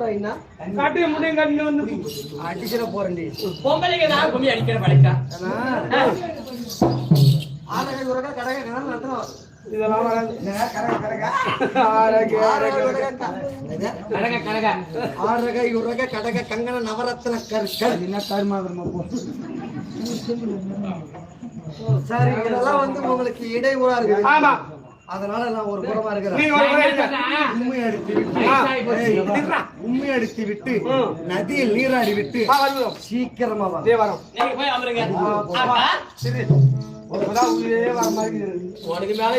ஏன் பூரா என்ன கட்டிய முட்டையும் கட்டி வந்து அடிச்சிட போறேன்டி. பொம்பளைங்க தான் கும்மி அடிக்கிற பழக்கம் ஏன்னா, ஆரகை உரகா கடகை கணம் நடத்தணும் இதெல்லாம். கரக கரக? ஆரகை உரக கடக கங்கண நவரத்ன கற்கள் என்ன கருமாதிரமா போ? சரி இதெல்லாம் வந்து உங்களுக்கு இடையூறா இருக்கு. ஆமா. அதனால நான் ஒரு புறமா நீ இருக்கிறேன் ஒரு முறை இருக்க. உண்மை அடித்து விட்டு உண்மை அடித்து விட்டு. நதியில் நீராடி விட்டு. சீக்கிரமா வா. இதே வரோம். நீங்க போய் அமருங்க. ஆ, ஆமா சரி. இப்பதான் உயிரே வர மாதிரி இருக்குது. உனக்கு மேல.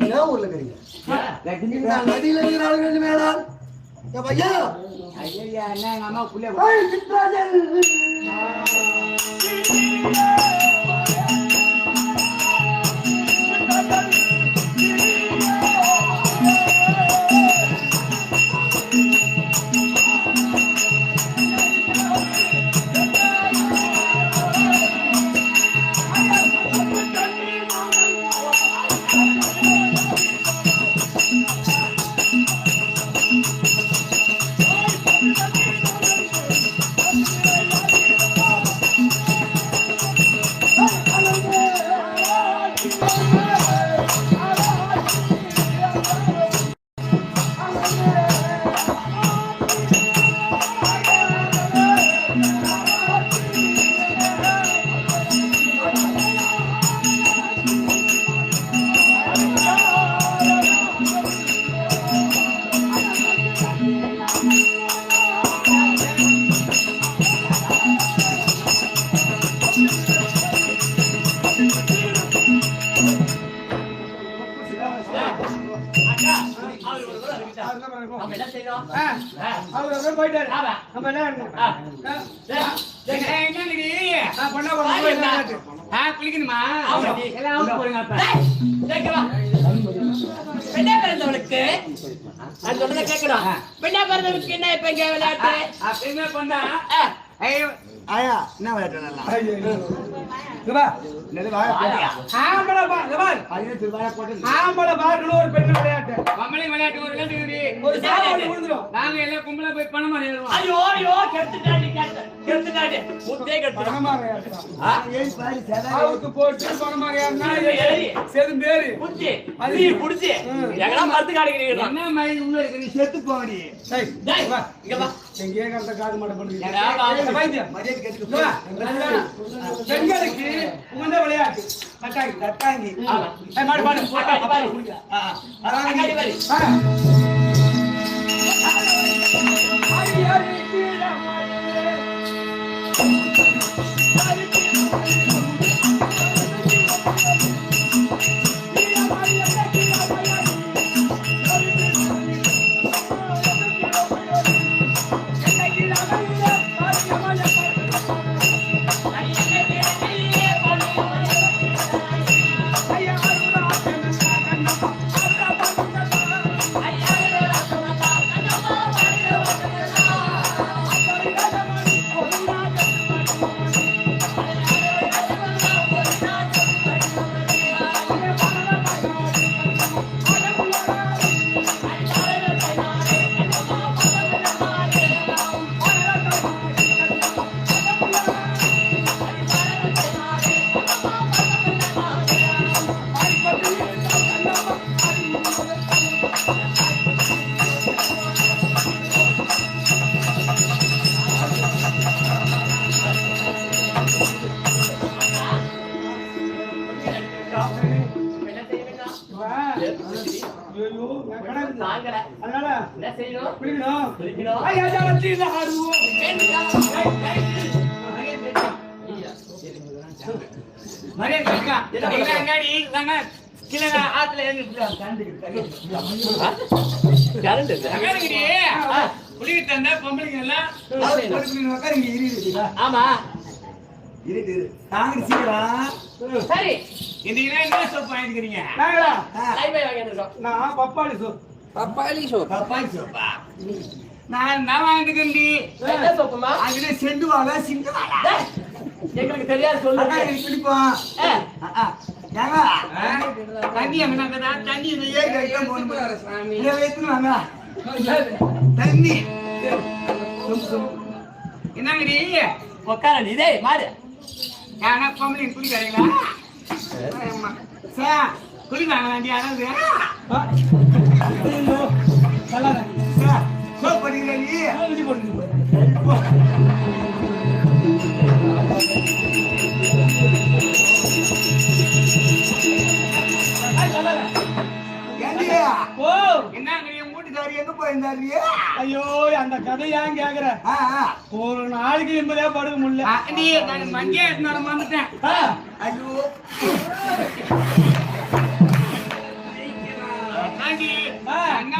என்ன ஊர்ல இருக்கீங்க நதியில நீராட வேண்டும் மேலால் ஏ பையா. ஏய், Thank you. வா. பெண்ணா பிறந்தவளுக்கு நான் சொல்றதை கேட்கணும். பெண்ணா பிறந்தவளுக்கு என்ன இப்ப இங்க விளையாட்டு ஆ. ஆயா என்ன விளையாட்டு. விளையாட்டு ஒரு நாங்க எல்லாம் கும்பலா போய் பணம் மாறிடுவோம் ஐயோ ஐயோ கெடுத்துட்டாடி கெடுத்து- கெடுத்துட்டாடி முத்தே அவருக்கு போட்டு ஏறி. செதும்பேறி புடிச்சு, நீ புடிச்சு, எங்கடா மரத்து காடுகிறீங்க என்ன மாதிரி உள்ள இருக்கு? நீ செத்து போடி டேய், வா. இங்க வா. எங்கேயே கடந்த காது மரியாதை கேட்டுக்க. பெண்களுக்கு விளையாட்டு. மாடு. இரு இரு தாங்க சீக்கிரம் சரி. இன்னைக்கு என்ன சோப்பு வாங்கிக்கிறீங்க நாங்களா? நான் பப்பாளி சோ பப்பாளி சோப்பா நான் நான் வாங்கிக்கிறேன் என்ன சோப்புமா? அங்கே செண்டு வாழ சிந்து வாழ எங்களுக்கு தெரியாது சொல்லு. அக்கா, இது பிடிப்போம்? தண்ணி எங்கனாக்கதா தண்ணி இது இதை தண்ணி. என்னங்கடி? உட்காரடி டேய் மாடு யாரா பொம்பளை குளிக்கிறாங்களாண்டி யாராவது சார் ஓ போயிருந்தாரு ஐயோ அந்த கதை ஏன் கேக்குற ஒரு நாளைக்கு நிம்மதியா படுக்க முடியல நீ நான் ஐயோ என்ன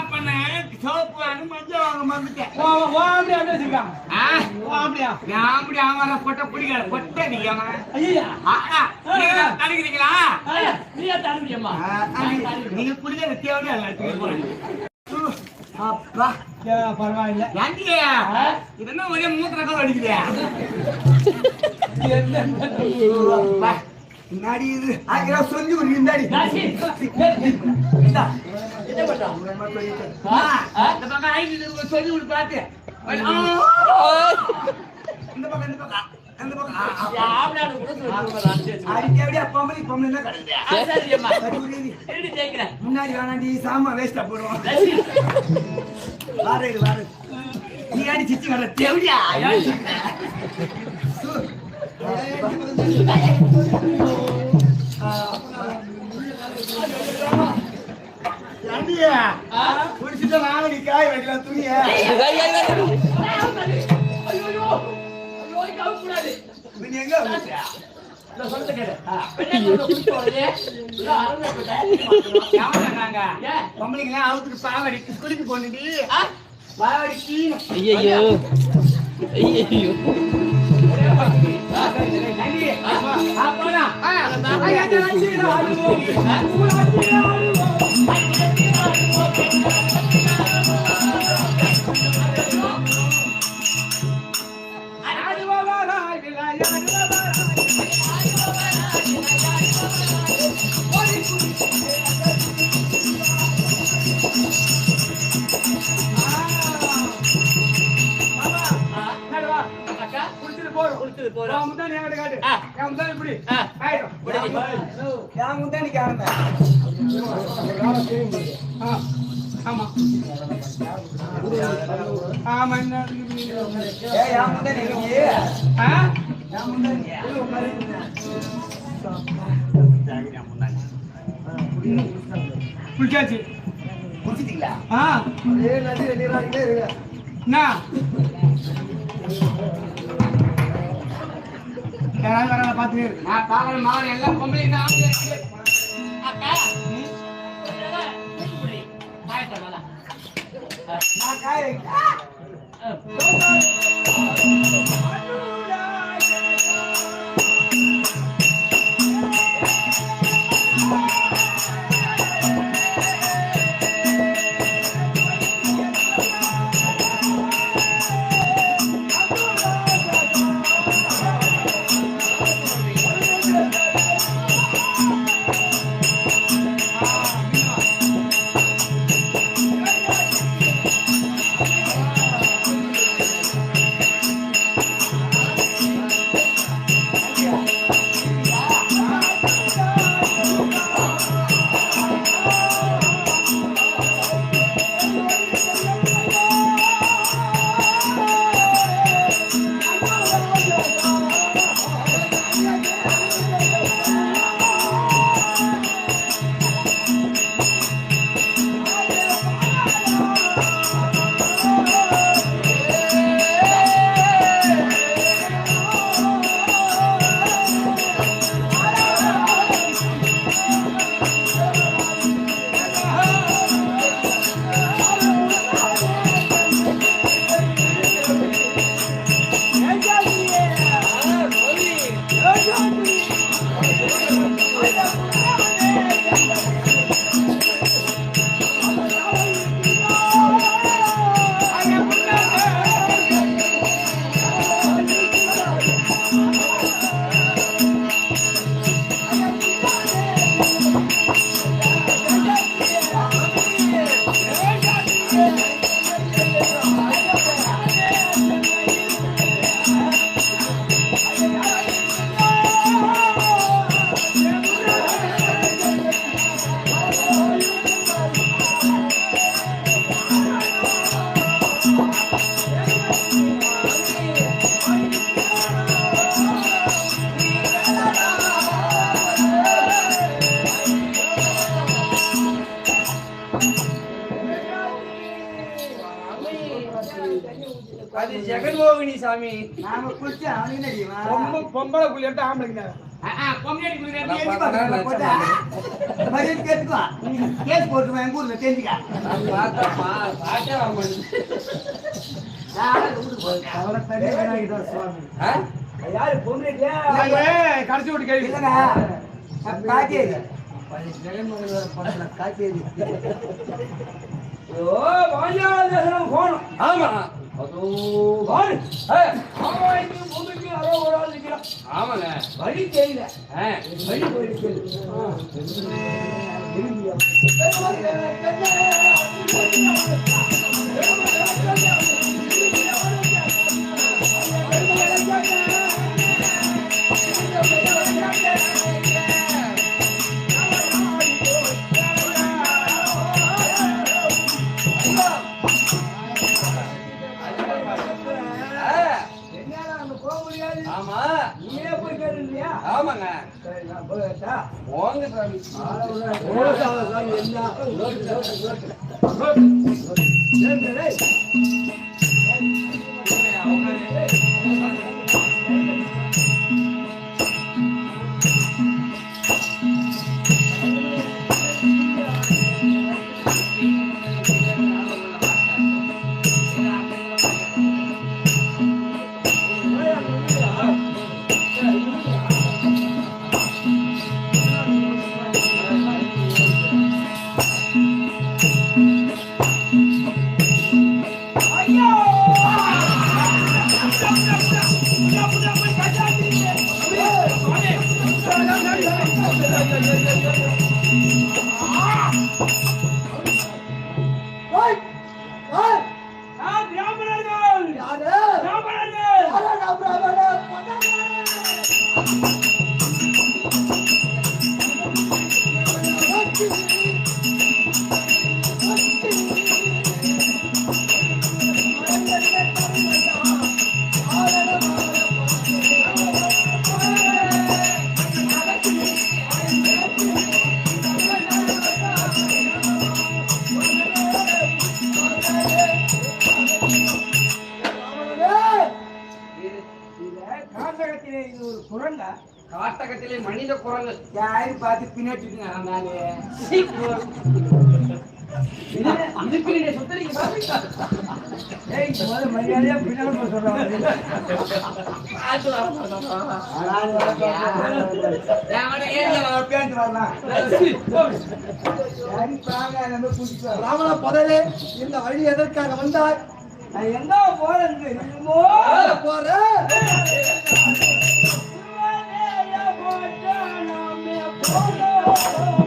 சோப்பு மஞ்சள் வாங்க மறந்துட்டேன் ஓ, ஓ, அப்படியா அப்படியே வச்சிருக்கான் ஆ? ஓ, அப்படியா நான் அப்படி அவன பொட்ட பிடிக்காது பொட்ட நீ அவன் ஐயா தடுக்கிறீங்களா நீயா நீங்க குடிக்கிற தேவையா. அப்பா பரவாயில்ல ஏன்டி இது என்ன ஒரே மூத்திர கவர் அடிக்குதே அப்பா, முன்னாடி இது சொல்லி ஒரு இந்தாடி. என்ன பண்றான் சொல்லி விடு பாத்து. இந்த பக்கம் இந்த அடிக்க அப்படியே பொம்பளை பொம்பளை தான் முன்னாடி வேணாண்டி சாமா வேஸ்டா போடுவோம். ராசி வாரது வாரது நீ அடி சிச்சி வர தேவையா குடிச்சிட்டு வாங்க நீ காய வைக்கலாம் துணிய ஐயோ ஐயோ நீ எங்க வச்ச? நான் சொல்ல கேளு பெண்ணை குளிச்சுட்டு போறோம் போறோம் முந்தானி என்கிட்ட காட்டு இப்படி ஆமா. ஆமா என்ன ஏய்? ஆ? குடிச்சிட்டீங்களா? ஆ. அதே நதி நீராடிட்டே இருங்க என்ன? யாராவது பார்த்துட்டு இரு. நான் பார்க்கறேன், மகன் எல்லாம் பொம்பளைங்க தான். நான் காய அது ஜெகன்மோகினி சாமி. நாம குளிச்சு அவனுக்கு தெரியுமா பொம்பளை பொம்மையாடி குதிரை கேஸ் போட்டுருவேன் எங்க ஊர்ல தெரிஞ்சுக்க யாரு கடைசி விட்டு கேள்வி. காக்கேரி. காக்கேரி. ஓ ஆமா. பாரு ஆவாய்க்கு பூமிக்கு அரோ ஒரு ஆள் நிற்கிறான் ஆமாங்க. வழி தெரியல. வழி போயிருக்கு. யாரு பார்த்து பின்னாடி நானே மரியாதையா பின்னாடி ராமனா பதவே இந்த வழி எதற்காக வந்தார் எங்க போறேன் போறேன் Oh.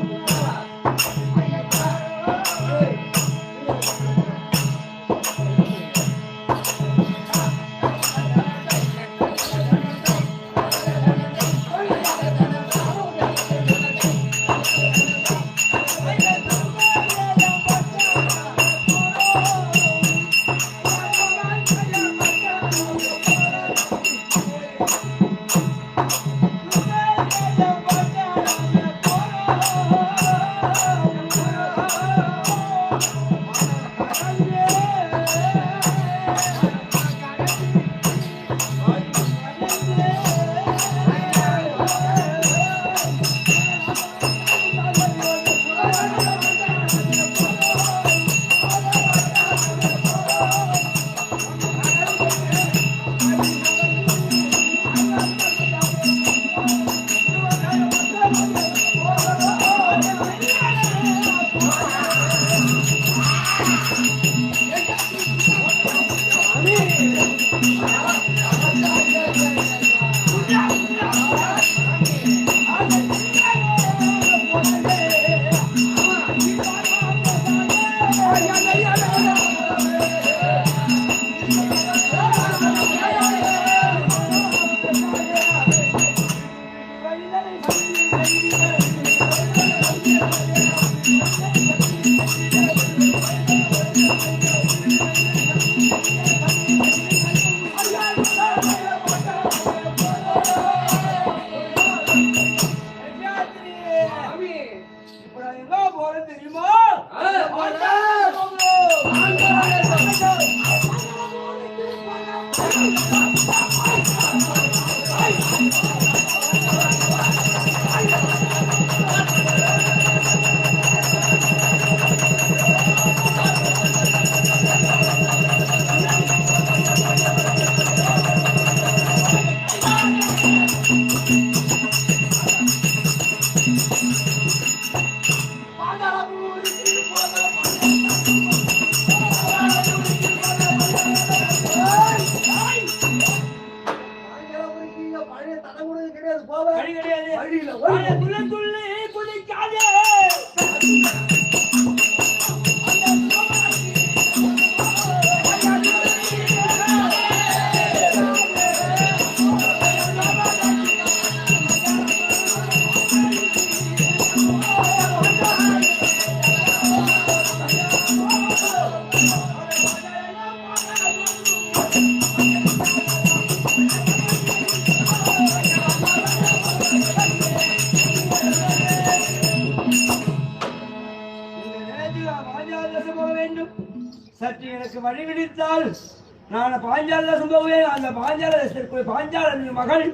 பாஞ்சால சம்பவம் அந்த பாஞ்சால தேசத்திற்குரிய பாஞ்சால மகள்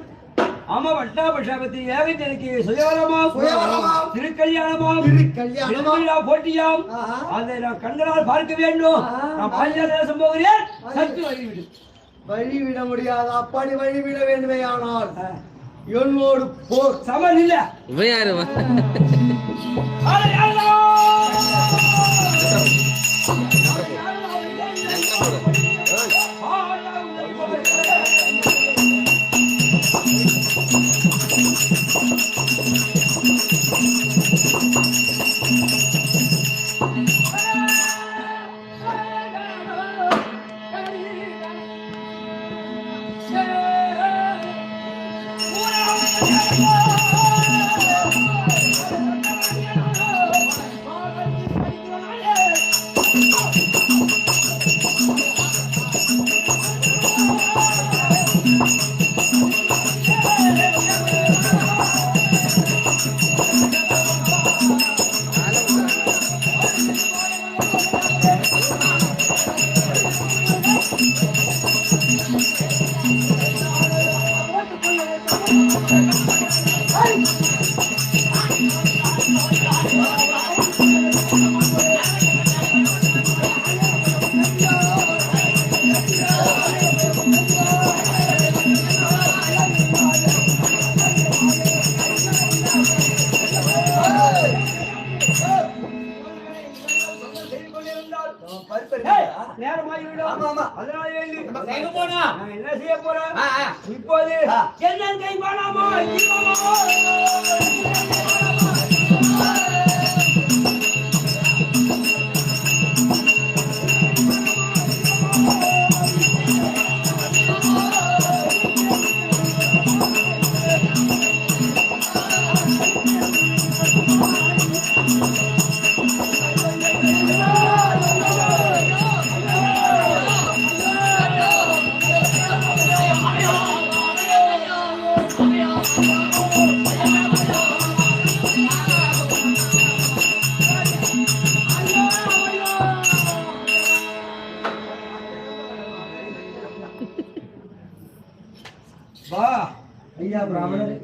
அம்மா பட்டாபட்சாபத்தி ஏகத்திற்கு சுயவரமாம் சுயவரமாம். திருக்கல்யாணமாம் திருக்கல்யாணமாம். திருவிழா போட்டியாம். அதை நான் கண்களால் பார்க்க வேண்டும். நான் பாஞ்சால தேசம் போகிறேன் சற்று வழிவிடு வழிவிட முடியாது அப்படி வழிவிட வேண்டுமே ஆனால் என்னோடு போர் சமன் இல்ல யாரோ?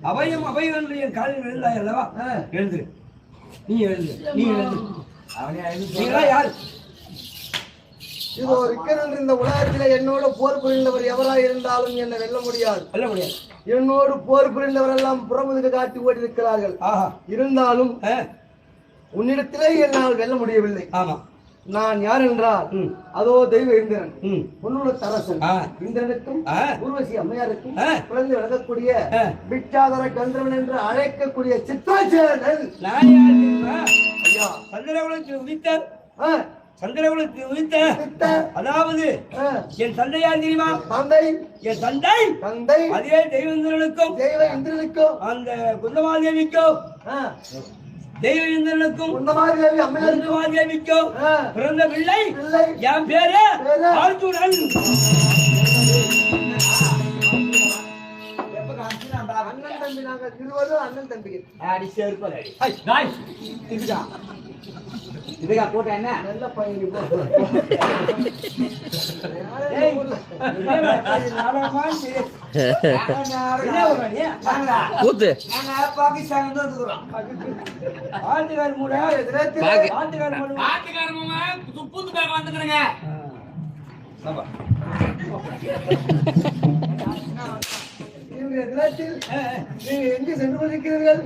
அபயம் அபயம் என்று என் காலில் விழுந்தாய் அல்லவா? ஆ. எழுந்து நீ எழுந்து நீ எழுந்து. அவனே யார்? இதோ இருக்கிற இந்த உலகத்திலே என்னோட போர் புரிந்தவர் எவராய் இருந்தாலும் என்னை வெல்ல முடியாது. சொல்ல முடியாது. என்னோடு போர் புரிந்தவர் எல்லாம் புறமுதுக காட்டி ஓடியிருக்கிறார்கள். ஆஹா. இருந்தாலும் உன்னிடத்திலே என்னால் வெல்ல முடியவில்லை. ஆமா. நான் யார் என்றால். அதோ தெய்வ இந்திரன். பொன்னுள்ள தரசன். இந்திரனுக்கும் ஆ. ஊர்வசி அம்மையாருக்கும். குழந்தை வழங்கக்கூடிய ஆ. பிச்சாதர கந்தரவன் என்று அழைக்கக்கூடிய சித்ராச்சேரன் நான் யார் தெரியுமா? ஐயா. சந்திரகுலத்தில் உதித்த ஆ, சந்திரகுலத்தில் உதித்த அதாவது என் தந்தை யார் தெரியுமா? தந்தை. என் தந்தை. தந்தை. அதே தெய்வ இந்திரனுக்கும் அந்த தெய்வ இந்திரனுக்கும். அம்மையாருக்கும் குந்தமாதேவிக்கும். ஆ, பிறந்த பிள்ளை என் பேரு பேரு? ஆழ்த்துடன் அண்ணன் தம்பி நாங்க திருவள்ளுவர் அண்ணன் தம்பிக்கு அடி செருப்பல் அடி இதுக்கா போட்ட என்ன? நல்ல பையன்? கூத்து பாகிஸ்தான் வந்து வந்துக்கிறோம். ஆட்டுக்கார் மூட. ஆட்டுக்கார் மூட பேக்க வந்துக்கிறேங்க. நீங்க எங்க சென்று கொண்டிருக்கிறீர்கள்?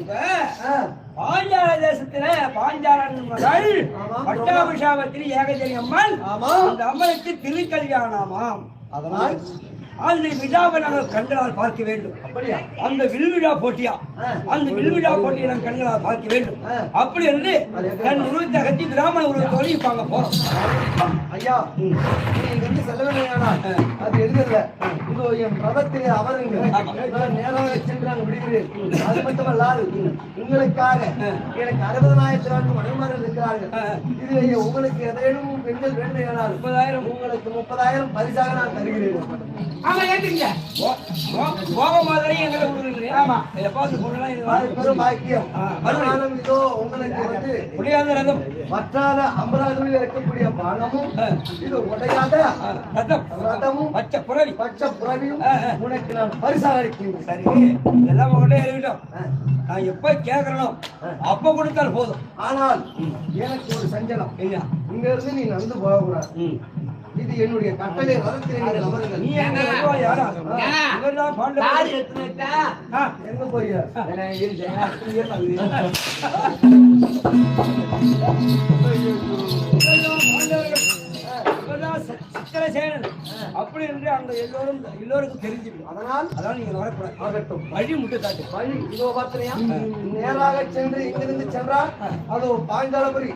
இப்ப பாஞ்சால தேசத்துல பாஞ்சாலன் மகள். பட்டாபிஷாபத்தில் ஏகஜனி அம்மன். அந்த அம்மனுக்கு திருக்கல்யாணமாம். அதனால்? அந்த விழாவை நாங்கள் கண்களால் பார்க்க வேண்டும். அப்படியா? அந்த வில்விழா போட்டியா. அந்த வில்விழா போட்டியை நாங்கள் கண்களால் பார்க்க வேண்டும். அப்படி என்று தன் உருவத்தை அகற்றி பிராமண உருவத்தோடு இப்ப அங்க போறோம். ஐயா. நீங்க எங்க செல்ல வேண்டாம் அது எதுல இதோ என் ரதத்திலே அவருங்க நான் நேராக சென்று நாங்கள் விடுகிறேன். அது மட்டுமல்லாது உங்களுக்காக எனக்கு அறுபதனாயிரத்தி நான்கு மனைமார்கள் இருக்கிறார்கள். இது உங்களுக்கு ஏதேனும் பெண்கள் என்றால் முப்பதாயிரம் உங்களுக்கு முப்பதாயிரம் பரிசாக நான் தருகிறேன். ஆமா ஏத்துங்க போக மாதிரி எங்களை விடுறீங்க ஆமா. எப்பாவது பொருளா இது அது பெரும் பாக்கியம். மறுநாளும் இதோ உங்களுக்கு வந்து புளியாத ரதம். வற்றாத அம்பராதுவில் இருக்கக்கூடிய பானமும். இது உடையாத ரதம். ரதமும் பச்சை புறவி பச்சை புறவியும். உனக்கு நான் பரிசாக அளிக்கின்றேன் சரி. எல்லாம் உங்கள்கிட்ட ஆ. நான் எப்ப கேட்கறனோ அப்ப கொடுத்தால் போதும். ஆனால் எனக்கு ஒரு சஞ்சலம். இல்லையா இங்க இருந்து நீ நடந்து போகக்கூடாது. இது என்னுடைய கட்டளை. எங்க போய்? சித்திரசேனன் அப்படி என்று அங்க எல்லோரும் எல்லோருக்கும் தெரிஞ்சுக்கணும் அதனால் அதான் நீங்க வரக்கூடாது ஆகட்டும் வழி முட்டு தாட்டு வழி இதோ பார்த்தியா நேராக சென்று இங்கிருந்து சென்றால் அதோ பாய்ந்தாலபுரி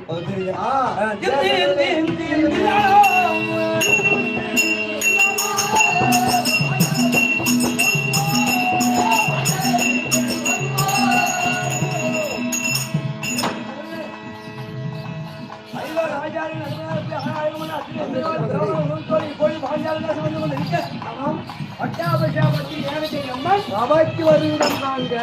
ஆ, சபைக்கு நாங்க